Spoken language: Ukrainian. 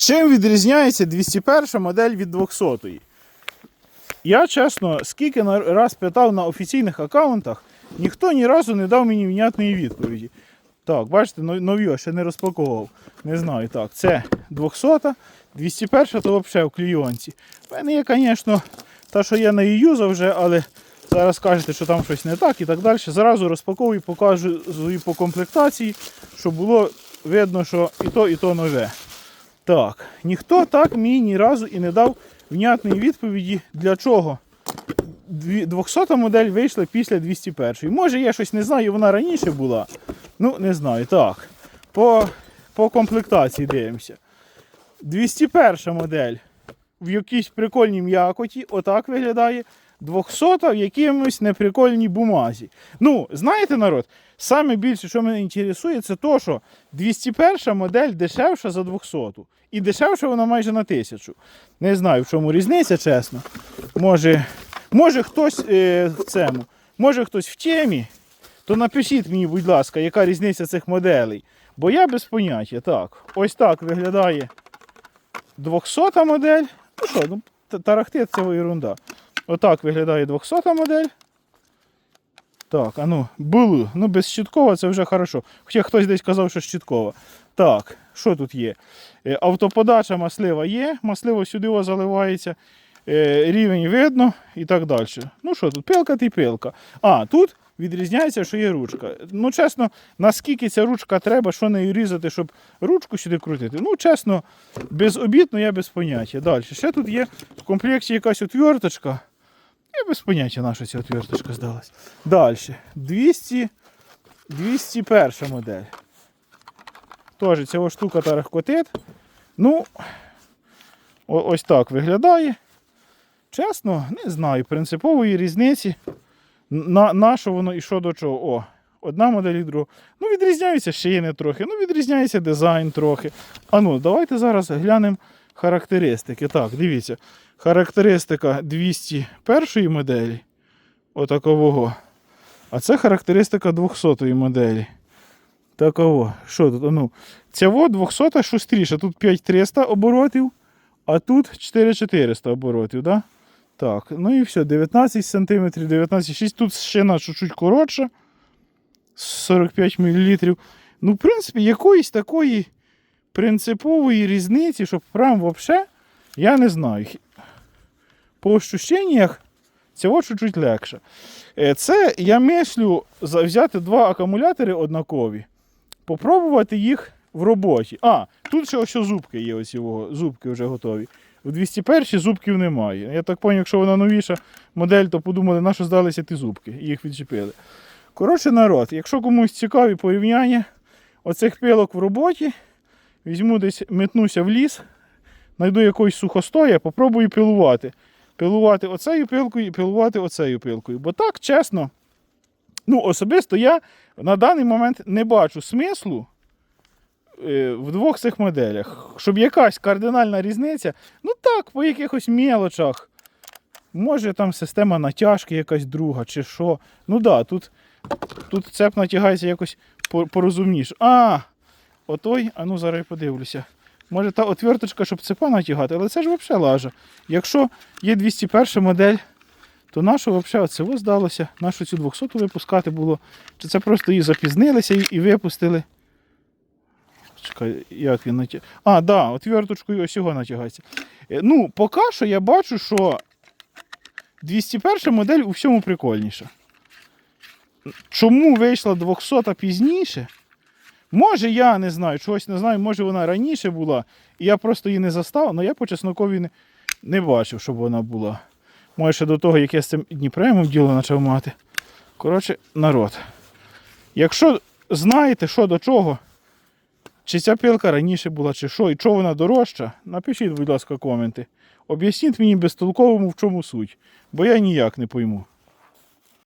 Чим відрізняється 201 модель від 200? Я чесно, скільки раз питав на офіційних аккаунтах, ніхто ні разу не дав мені внятної відповіді. Так, бачите, но- нові ще не розпаковував. Не знаю. Так, це 200-та, 201 то взагалі в клійонці. У мене є, звісно, та, що я не юзав вже, але зараз кажете, що там щось не так і так далі. Зразу розпаковую, покажу по комплектації, щоб було видно, що і то, і то нове. Так, ніхто так мені ні разу і не дав внятної відповіді, для чого Дві- 200 модель вийшла після 201. Може, я щось не знаю, вона раніше була. Ну, не знаю. Так. По, по комплектації дивимося. 201 модель в якійсь прикольній м'якоті, отак виглядає. 200 в якимось неприкольній бумазі. Ну, знаєте, народ, саме більше, що мене інтересує, це то, що 201 модель дешевша за 200. І дешевша вона майже на 1000. Не знаю, в чому різниця, чесно. Може, може хтось е, в цьому, може хтось в темі, то напишіть мені, будь ласка, яка різниця цих моделей. Бо я без поняття. Так, ось так виглядає 200 модель. Ну що, ну, тарахти це ерунда. Отак виглядає 200 модель. Так, а ну, було. Ну, без щиткова це вже хорошо. Хоча хтось десь казав, що щиткова. Так, що тут є? Е, Автоподача маслива є, масливо сюди заливається, е, рівень видно і так далі. Ну що тут, пилка ти пилка. А, тут відрізняється, що є ручка. Ну, чесно, наскільки ця ручка треба, що нею різати, щоб ручку сюди крутити. Ну, чесно, безобідно, я без поняття. Далі. Ще тут є в комплекті якась отверточка. Я без поняття, на що ця отверточка здалась. Далі. 200, 201 модель. Теж ця штука тарахкотит. Ну, ось так виглядає. Чесно, не знаю принципової різниці. На, на що воно і що до чого. О, одна модель і друга. Ну, відрізняються шини трохи, ну, відрізняється дизайн трохи. А ну, давайте зараз глянемо характеристики. Так, дивіться. Характеристика 201 моделі. Отакового. А це характеристика 200 моделі. Таково. Що тут? Ну, цього 200 шустріша. Тут 5300 оборотів, а тут 4400 оборотів. Да? Так, ну і все, 19 см, 19,6. Тут шина чуть-чуть коротша. 45 мл. Ну, в принципі, якоїсь такої принципової різниці, щоб прям взагалі, я не знаю. По ощущеннях цього чуть-чуть легше. Е, Це я мислю взяти два акумулятори однакові, попробувати їх в роботі. А, тут ще ось зубки є, ось зубки вже готові. У 201 зубків немає. Я так зрозумів, якщо вона новіша модель, то подумали, на що здалися ті зубки, і їх відчепили. Коротше, народ, якщо комусь цікаві порівняння оцих пилок в роботі, візьму десь, метнуся в ліс, знайду якогось сухостоя, попробую пилувати. Пилувати оцею пилкою і пилувати оцею пилкою. Бо так, чесно, ну, особисто я на даний момент не бачу смислу е, в двох цих моделях. Щоб якась кардинальна різниця, ну так, по якихось мелочах. Може там система натяжки якась друга, чи що. Ну да, тут, тут цеп натягається якось по- порозумніше. А, отой, а ну зараз я подивлюся. Може та отверточка, щоб цепа натягати, але це ж взагалі лажа. Якщо є 201 модель, то нашу взагалі оце здалося, нашу цю 200 випускати було. Чи це просто її запізнилися і, випустили? Чекай, як він натяг... А, да, отверточкою ось його натягається. Е, Ну, поки що я бачу, що 201 модель у всьому прикольніша. Чому вийшла 200 пізніше? Може, я не знаю, чогось не знаю, може вона раніше була, і я просто її не застав, але я по чеснокові не, не бачив, щоб вона була. Може, ще до того, як я з цим Дніпремом діло почав мати. Коротше, народ. Якщо знаєте, що до чого, чи ця пилка раніше була, чи що, і чого вона дорожча, напишіть, будь ласка, коменти. Об'ясніть мені безтолковому, в чому суть, бо я ніяк не пойму.